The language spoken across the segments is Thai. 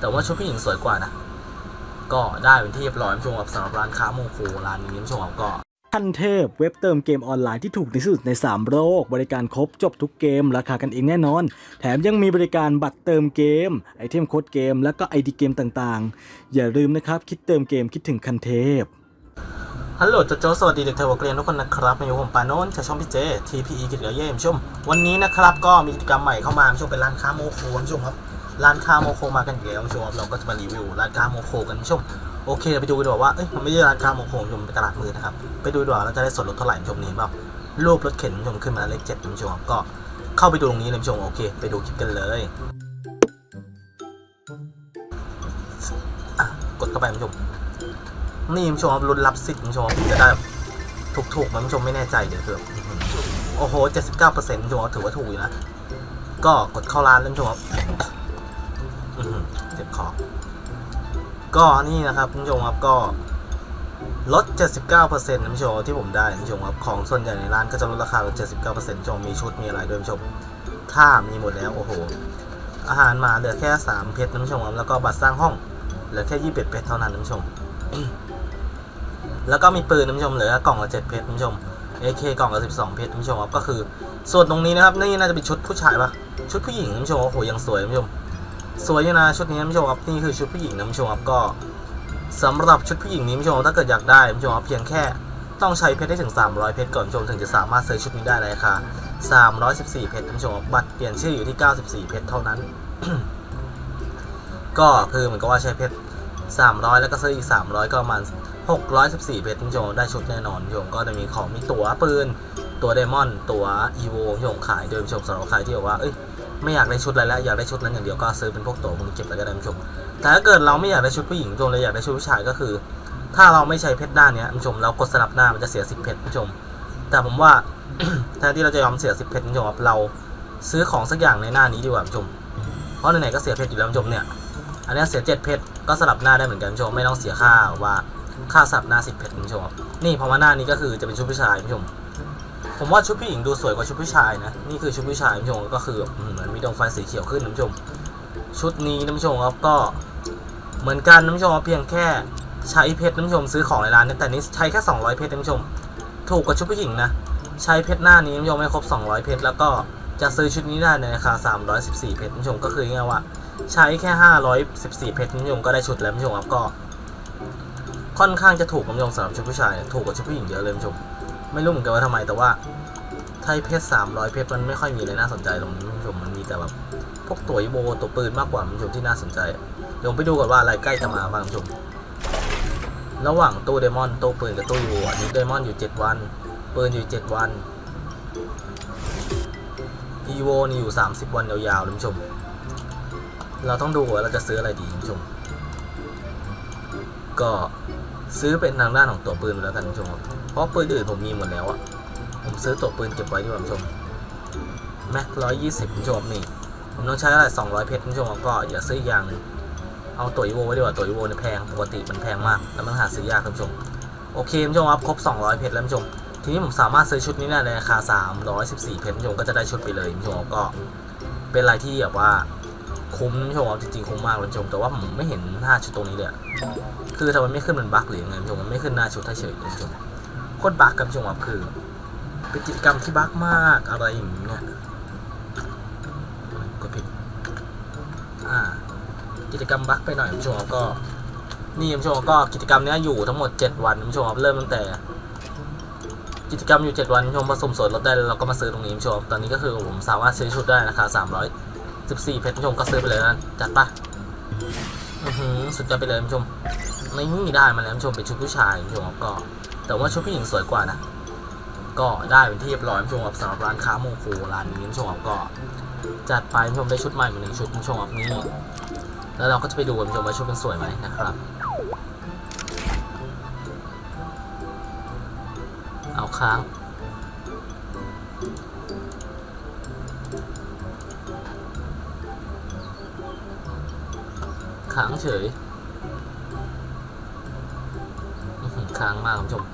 แต่ว่าชุดผู้หญิงสวยกว่านะ ก็ได้เป็นที่เรียบร้อยคุณผู้ชมครับสำหรับร้านค้าโมโคร้านนี้คุณผู้ชมครับก็ทันเทพเว็บเติมเกมออนไลน์ที่ถูกที่สุดใน 3 โลก บริการครบจบทุกเกม ราคากันเองแน่นอน แถมยังมีบริการบัตรเติมเกม ไอเทมโค้ดเกม แล้วก็ไอดีเกมต่างๆ อย่าลืมนะครับ คิดเติมเกมคิดถึงคันเทพฮัลโหลโจโจสวัสดีเด็กไทยวกเรียนทุกคนนะครับมาอยู่ผมปาโนนจากช่องพี่เจ TPE กิจกรรมเยี่ยมชม วันนี้นะครับก็มีกิจกรรมใหม่เข้ามาคุณผู้ชมเป็นร้านค้าโมโคคุณผู้ชมครับ ร้านค้าโมโคมากันอีกแล้วคุณผู้ชมครับเราก็จะมารีวิวร้านค้าโมโคกันคุณผู้ชมโอเคไปดูดีกว่าว่าเอ้ยมันไม่ใช่ร้านค้าโมโคผู้ชมเป็นตลาดมืดนะครับไปดูดีกว่าเราจะได้ส่วนลดเท่าไหร่คุณผู้ชมนี่เห็นเปล่ารูปรถเข็นคุณผู้ชมขึ้นมาเลขเจ็ดคุณผู้ชมก็เข้าไปดูตรงนี้เลยคุณผู้ชมโอเค ไปดูคลิปกันเลยกดเข้าไปคุณผู้ชมนี่คุณผู้ชมรุ่นรับสิทธิ์คุณผู้ชมจะได้ถูกๆมคุณผู้ชมไม่แน่ใจเดี๋ยวคือโอ้โหเจ็ดสิบเก้าเปอร์เซ็นต์คุณผู้ชมถือว่าถูกอยู่นะ ก็กดเข้าร้านแล้วคุณผู้ชม เจ็บคอก็นี่นะครับคุณผู้ชมครับก็ลด 79%นะคุณผู้ชมที่ผมได้คุณผู้ชมครับของส่วนใหญ่ในร้านก็จะลดราคาลด79%คุณผู้ชมมีชุดมีอะไรด้วยคุณผู้ชมถ้ามีหมดแล้วโอ้โห อาหารมาเหลือแค่ 3 เพชรนะคุณผู้ชมครับแล้วก็บัตรสร้างห้องเหลือแค่ 21 เพชรเท่านั้นนะคุณผู้ชม แล้วก็มีปืนนะคุณผู้ชมเหลือกล่องละ7เพชรคุณผู้ชม AK กล่องละ12 เพชรคุณผู้ชมครับก็คือ ส่วนตรงนี้นะครับนี่น่าจะเป็นชุดผู้ชายปะชุดผู้หญิงคุณผู้ชมโอ้โหยังสวยคุณผู้ชม สวยอยู่นะชุดนี้คุณผู้ชมครับนี่คือชุดผู้หญิงนะคุณผู้ชมครับก็สำหรับชุดผู้หญิงนี้คุณผู้ชมถ้าเกิดอยากได้คุณผู้ชมครับเพียงแค่ต้องใช้เพชรได้ถึง 300 เพชรก่อนผู้ชมถึงจะสามารถซื้อชุดนี้ได้ในราคา314 เพชรคุณผู้ชมครับบัตรเปลี่ยนชื่ออยู่ที่ 94 เพชรเท่านั้น ก็คือเหมือนกับว่าใช้เพชร300 แล้วก็ซื้ออีก 300 ก็ประมาณ 614 เพชรคุณผู้ชมได้ชุดแน่นอนคุณผู้ชมก็จะมีของมีตั๋วปืน ตัวเดมอน ตัวอีโวคุณผู้ชมขายโดยผู้ชมสำหรับใครที่บอกว่าเอ้ย ไม่อยากได้ชุดอะไรแล้วอยากได้ชุดนั้นอย่างเดียวก็ซื้อเป็นพวกตัวพวกนี้เก็บไว้ก็ได้ผู้ชมแต่ถ้าเกิดเราไม่อยากได้ชุดผู้หญิงคุณผู้ชมเราอยากได้ชุดผู้ชายก็คือ ถ้าเราไม่ใช้เพชรด้านนี้ยคุณผู้ชมเรากดสลับหน้ามันจะเสีย10เพชรผู้ชม แต่ผมว่าแทนที่เราจะยอมเสีย10เพชรผู้ชมครับเราซื้อของสักอย่างในหน้านี้ดีกว่าคุณผู้ชมเพราะไหนๆก็เสียเพชรอยู่แล้วผู้ชมเนี่ยอันนี้เสีย7เพชรก็สลับหน้าได้เหมือนกันคุณผู้ชมไม่ต้องเสียค่าว่าค่าสลับหน้า10เพชรคุณผู้ชมนี่พราะว่าหน้านี้ก็คือจะเป็นชุดผู้ชายคุณผู้ชม ผมว่าชุดผู้หญิงดูสวยกว่าชุดผู้ชายนะ นี่คือชุดผู้ชายคุณผู้ชมก็คือเหมือนมีดวงไฟสีเขียวขึ้นนะคุณผู้ชม ชุดนี้นะคุณผู้ชมครับก็เหมือนกันนะคุณผู้ชมเพียงแค่ใช้เพชรนะคุณผู้ชมซื้อของในร้านนี่ยแต่นี้ใช้แค่200เพชรนะคุณผู้ชม ถูกกว่าชุดผู้หญิงนะ ใช้เพชรหน้านี้นะคุณผู้ชมไม่ครบ 200 เพชรแล้วก็จะซื้อชุดนี้ได้ในราคา 314 เพชรคุณผู้ชมก็คือง่ายว่า ใช้แค่ 514 เพชรคุณผู้ชมก็ได้ชุดแล้วคุณผู้ชมครับก็ ค่อนข้างจะถูกคุณผู้ชมสำหรับชุดผู้ชาย ถูกกว่าชุดผู้หญิงเยอะเลยคุณผู้ชม ไม่รู้เหมือนกันว่าทำไมแต่ว่าไทเพชรสามร้อยเพชรมันไม่ค่อยมีอะไรน่าสนใจตรงนี้คุณผู้ชมมันมีแต่แบบพวกตัวอีโบตัวปืนมากกว่าคุณผู้ชมที่น่าสนใจเดี๋ยวไปดูก่อนว่าอะไรใกล้จะมาบ้างคุณผู้ชมระหว่างตู้เดมอนตู้ปืนกับตู้อีโบอันนี้เดมอนอยู่เจ็ดวันปืนอยู่เจ็ดวันอีโวนี่อยู่สามสิบวันยาวๆคุณผู้ชม เราต้องดูว่าเราจะซื้ออะไรดีคุณผู้ชม ก็ซื้อเป็นทางด้านของตัวปืนไปแล้วกันคุณผู้ชมครับเพราะปืนอื่นผมมีหมดแล้วอะผมซื้อตัวปืนเก็บไว้ดีกว่าคุณผู้ชมแม็กร้อยยี่สิบคุณผู้ชมนี่ ผมต้องใช้อะไรสองร้อยเพชรคุณผู้ชมก็อย่าซื้ออีกอย่างหนึ่งเอาตัวอีโวไว้ดีกว่าตัวอีโวเนี่ยแพงปกติมันแพงมาก แล้วมันหาซื้อยากคุณผู้ชม โอเคคุณผู้ชมครับครบ200เพชรแล้วคุณผู้ชม ทีนี้ผมสามารถซื้อชุดนี้ได้ในราคา314เพชรคุณผู้ชมก็จะได้ชุดไปเลยคุณผู้ชมก็เป็นอะไรที่แบบว่าคุ้มคุณผู้ชมครับจริงๆคุ้มมากเลยคุณผู้ชม แต่ว่าผมไม่เห็นหน้าชุดตรงนี้เลยคือทำไมไม่ขึ้นมันบั๊กหรือยังไงคุณผู้ชมมันไม่ขึ้นหน้าชุดเฉยๆคุณผู้ชม โคตรบักกันคุณผู้ชมครับคือเป็นกิจกรรมที่บักมากอะไรอย่างเนี่ยกดผิดอ่ากิจกรรมบักไปหน่อยคุณผู้ชมครับก็นี่คุณผู้ชมก็กิจกรรมเนี้ยอยู่ทั้งหมด 7 วันคุณผู้ชมครับเริ่มตั้งแต่ กิจกรรมอยู่ 7 วันคุณผู้ชมผสมส่วนลดได้แล้วเราก็มาซื้อตรงนี้คุณผู้ชมตอนนี้ก็คือผมสามารถซื้อชุดได้ราคา314เพชรคุณผู้ชมก็ซื้อไปเลยนะจัดไปอือหือสุดยอดไปเลยคุณผู้ชม นี่ได้มาแล้วคุณผู้ชมเป็นชุดผู้ชายคุณผู้ชมครับก็แต่ว่าชุดผู้หญิงสวยกว่านะ ก็ได้เป็นที่เรียบร้อยคุณผู้ชมครับสำหรับร้านค้าโมโคร้านนี้คุณผู้ชมครับก็ จัดไปคุณผู้ชมได้ชุดใหม่มาหนึ่งชุดคุณผู้ชมครับนี่แล้วเราก็จะไปดูกันคุณผู้ชมว่าชุดมันสวยไหมนะครับ เอาค้างค้างเฉย ค้างมากคุณผู้ชม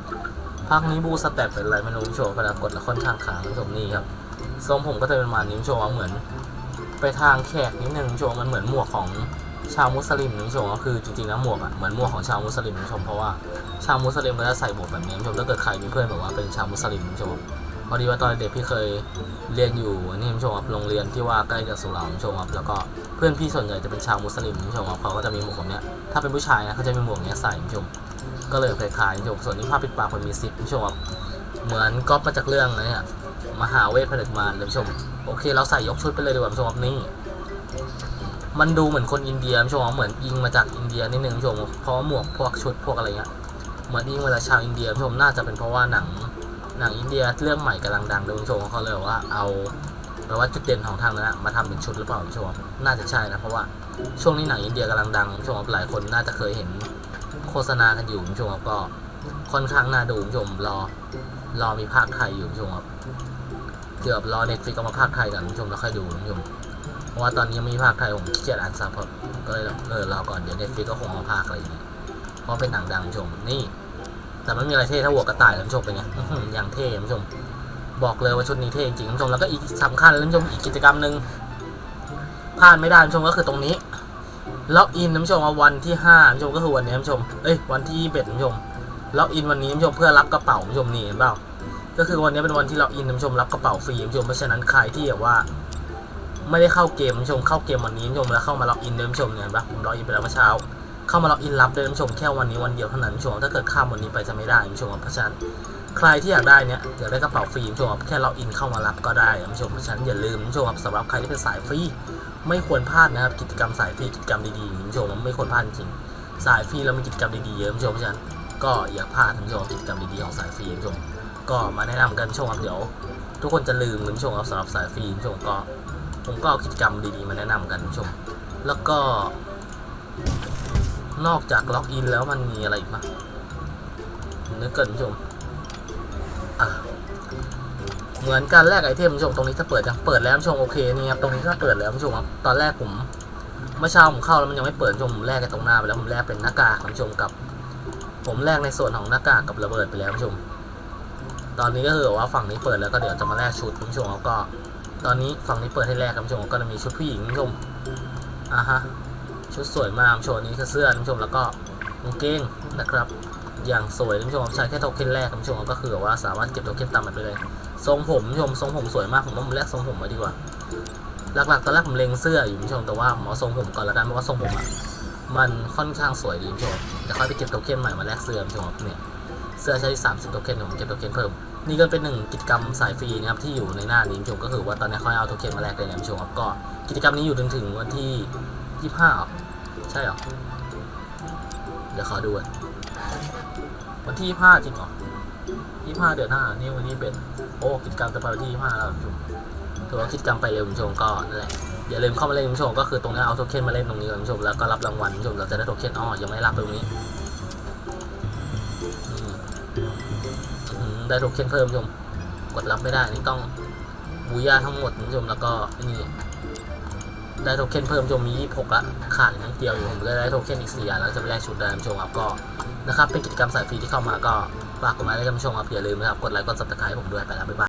ภาคนี้บูสแตปเป็นอะไรไม่รู้คุณผู้ชมเวลากดแล้วค่อนข้างค้างคุณผู้ชมนี่ครับทรงผมก็จะเป็นประมาณนี้คุณผู้ชมว่าเหมือน ไปทางแขกนิดนึงคุณผู้ชมมันเหมือนหมวกของชาวมุสลิมคุณผู้ชมก็คือจริงๆแล้วหมวกอะเหมือนหมวกของชาวมุสลิมคุณผู้ชมเพราะว่าชาวมุสลิมก็จะใส่หมวกแบบนี้คุณผู้ชมถ้าเกิดใครมีเพื่อนแบบว่าเป็นชาวมุสลิมคุณผู้ชมพอดีว่าตอนเด็กพี่เคยเรียนอยู่นี่คุณผู้ชมครับโรงเรียนที่ว่าใกล้กับสุเหร่าคุณผู้ชมครับแล้วก็เพื่อนพี่ส่วนใหญ่จะเป็นชาวมุสลิมคุณผู้ชมครับเขาก็จะมีหมวกแบบนี้ถ้าเป็นผู้ชายนะเขาจะมีหมวกเนี้ยใส่คุณผู้ชม ก็เลยคล้ายๆคุณผู้ชมส่วนนี้ผ้าปิดปากมันมีซิปผู้ชมครับเหมือนก๊อปมาจากเรื่องนะเนี่ยมหาเวทผนึกมารคุณผู้ชม โอเคเราใส่ยกชุดไปเลยดีกว่าผู้ชมครับนี่มันดูเหมือนคนอินเดียผู้ชมเหมือนอิงมาจากอินเดียนิดนึงผู้ชมเพราะหมวกพวกชุดพวกอะไรเงี้ยเหมือนอิงมาจากชาวอินเดียผู้ชมน่าจะเป็นเพราะว่าหนังหนังอินเดียเรื่องใหม่กำลังดังด้วยผู้ชมเขาเลยบอกว่าเอาแปลว่าจุดเด่นของทางนั้นอะมาทำเป็นชุดหรือเปล่าผู้ชมน่าจะใช่นะเพราะว่าช่วงนี้หนังอินเดียกำลังดังผู้ชมหลายคนน่าจะเคยเห็น โฆษณากันอยู่คุณผู้ชมก็ค่อนข้างน่าดูคุณผู้ชมรอรอมีภาคไทยอยู่คุณผู้ชมครับเกือบรอเน็ตฟิกเอามาภาคไทยกันคุณผู้ชมแล้วค่อยดูคุณผู้ชมเพราะว่าตอนนี้ยังไม่มีภาคไทยผมเกียจอ่านซับครับก็เลยเออรอก่อนเดี๋ยวเน็ตฟิกก็คงเอาภาคอะไรอย่างงี้เพราะเป็นหนังดังคุณผู้ชมนี่ แต่ไม่มีอะไรเท่เท่าหัวกระต่ายแล้วคุณผู้ชมเป็นไงอย่างเท่คุณผู้ชมบอกเลยว่าชุดนี้เท่จริงคุณผู้ชมแล้วก็อีกสำคัญเลยคุณผู้ชมอีกกิจกรรมหนึ่งพลาดไม่ได้คุณผู้ชมก็คือตรงนี้ ล็อกอินคุณผู้ชมวันที่ห้าคุณผู้ชมก็คือวันนี้คุณผู้ชมเอ้ยวันที่เบ็ดคุณผู้ชมล็อกอินวันนี้คุณผู้ชมเพื่อรับกระเป๋าคุณผู้ชมนี่เห็นเปล่าก็คือวันนี้เป็นวันที่ล็อกอินคุณผู้ชมรับกระเป๋าฟรีคุณผู้ชมเพราะฉะนั้นใครที่แบบว่า ไม่ได้เข้าเกมคุณผู้ชมเข้าเกมวันนี้คุณผู้ชมแล้วเข้ามาล็อกอินเดิมชมเนี่ยเห็นปะผมล็อกอินไปแล้วเมื่อเช้าเข้ามาล็อกอินรับเดิมชมแค่วันนี้วันเดียวเท่านั้นคุณผู้ชมถ้าเกิดข้ามวันนี้ไปจะไม่ได้คุณผู้ชมเพราะฉะนั้นใครที่อยากได้เนี่ยอยากได้กระเป๋าฟรีคุณผู้ชมแค่ล็อกอินเข้ามารับก็ได้คุณผู้ชมเพราะฉะนั้นอย่าลืมคุณผู้ชมสำหรับใครที่เป็นสายฟรี ไม่ควรพลาดนะครับ กิจกรรมสายฟรีกิจกรรมดีๆคุณผู้ชมไม่ควรพลาดจริงสายฟรีแล้วมีกิจกรรมดีๆเยอะคุณผู้ชมเพราะฉะนั้นก็อย่าพลาดคุณผู้ชมกิจกรรมดีๆของสายฟรีคุณผู้ชมก็มาแนะนำกันคุณผู้ชมครับเดี๋ยว ทุกคนจะลืมคุณผู้ชมครับสำหรับสายฟรีคุณผู้ชมก็ผมก็เอากิจกรรมดีๆมาแนะนำกันคุณผู้ชม แล้วก็ นอกจากล็อกอินแล้วมันมีอะไรอีกปะนึกเกินคุณผู้ชมอะ เหมือนการแลกไอเทมชมตรงนี้ถ้าเปิดยังเปิดแล้วชมโอเคนี่ครับตรงนี้ถ้าเปิดแล้วคุณผู้ชมครับตอนแรกผมเมื่อเช้าผมเข้าแล้วมันยังไม่เปิดคุณผู้ชมผมแลกกันตรงหน้าไปแล้วผมแลกเป็นหน้ากากคุณผู้ชมกับ ผมแลกในส่วนของหน้ากากกับระเบิดไปแล้วคุณผู้ชม ตอนนี้ก็คือว่าฝั่งนี้เปิดแล้วก็เดี๋ยวจะมาแลกชุดคุณผู้ชมแล้วก็ ตอนนี้ฝั่งนี้เปิดให้แรกคุณผู้ชมก็จะมีชุดผู้หญิงคุณผู้ชมอ่าฮะชุดสวยมากคุณผู้ชมนี้คือเสื้อคุณผู้ชมแล้วก็กางเกงนะครับ อย่างสวยคุณผู้ชมใช้แค่โทเค็นแรกคุณผู้ชมก็คือแบบว่าสามารถเก็บโทเค็นตามมันไปเลยทรงผมคุณผู้ชมทรงผมสวยมากผมว่าผมแลกทรงผมไว้ดีกว่า หลักๆตอนแรกผมเล็งเสื้ออยู่คุณผู้ชมแต่ว่าผมอทรงผมก่อนแล้วกันเพราะว่าทรงผมอะมันค่อนข้างสวยดีคุณผู้ชมเดี๋ยวค่อยไปเก็บโทเค็นใหม่มาแลกเสื้อคุณผู้ชมเนี่ยเสื้อใช้ 30โทเค็นผมเก็บโทเค็นเพิ่มนี่ก็เป็นหนึ่งกิจกรรมสายฟรีนะครับที่อยู่ในหน้านี้คุณผู้ชมก็คือว่าตอนนี้ค่อยเอาโทเค็นมาแลกเลยนะคุณผู้ชมครับก็กิจกรรมนี้อยู่จนถึงวันที่25เหรอใช่หรอเดี๋ยวขอดูก่อน วันที่25จริงเหรอ25เดือนหน้า นี่วันนี้เป็น โอ้ กิจกรรมจะไปวันที่25แล้วคุณชมถือว่ากิจกรรมไปเร็วคุณผู้ชมก็นั่นแหละ อย่าลืมเข้ามาเล่นคุณผู้ชมก็คือตรงนี้เอาโทเค็นมาเล่นตรงนี้ก่อนคุณผู้ชมแล้วก็รับรางวัลคุณผู้ชมเราจะได้โทเค็นอ้อยังไม่รับตรงนี้ได้โทเค็นเพิ่มคุณผู้ชม กดรับไม่ได้ นี่ต้องบูย่าทั้งหมดคุณผู้ชมแล้วก็นี่ ได้โทเค็นเพิ่มจนมมี 26ละขาดนิดเดียวอยู่ผมก็ได้โทเค็นอีก4อันแล้วจะไปแลกชุดได้ท่านผู้ชมครับก็นะครับเป็นกิจกรรมสายฟรีที่เข้ามาก็ฝากกดไลค์ให้คุณผู้ชมครับอย่าลืมนะครับกดไลค์กดซับสไครต์ผมด้วยไปแล้วบ๊ายบาย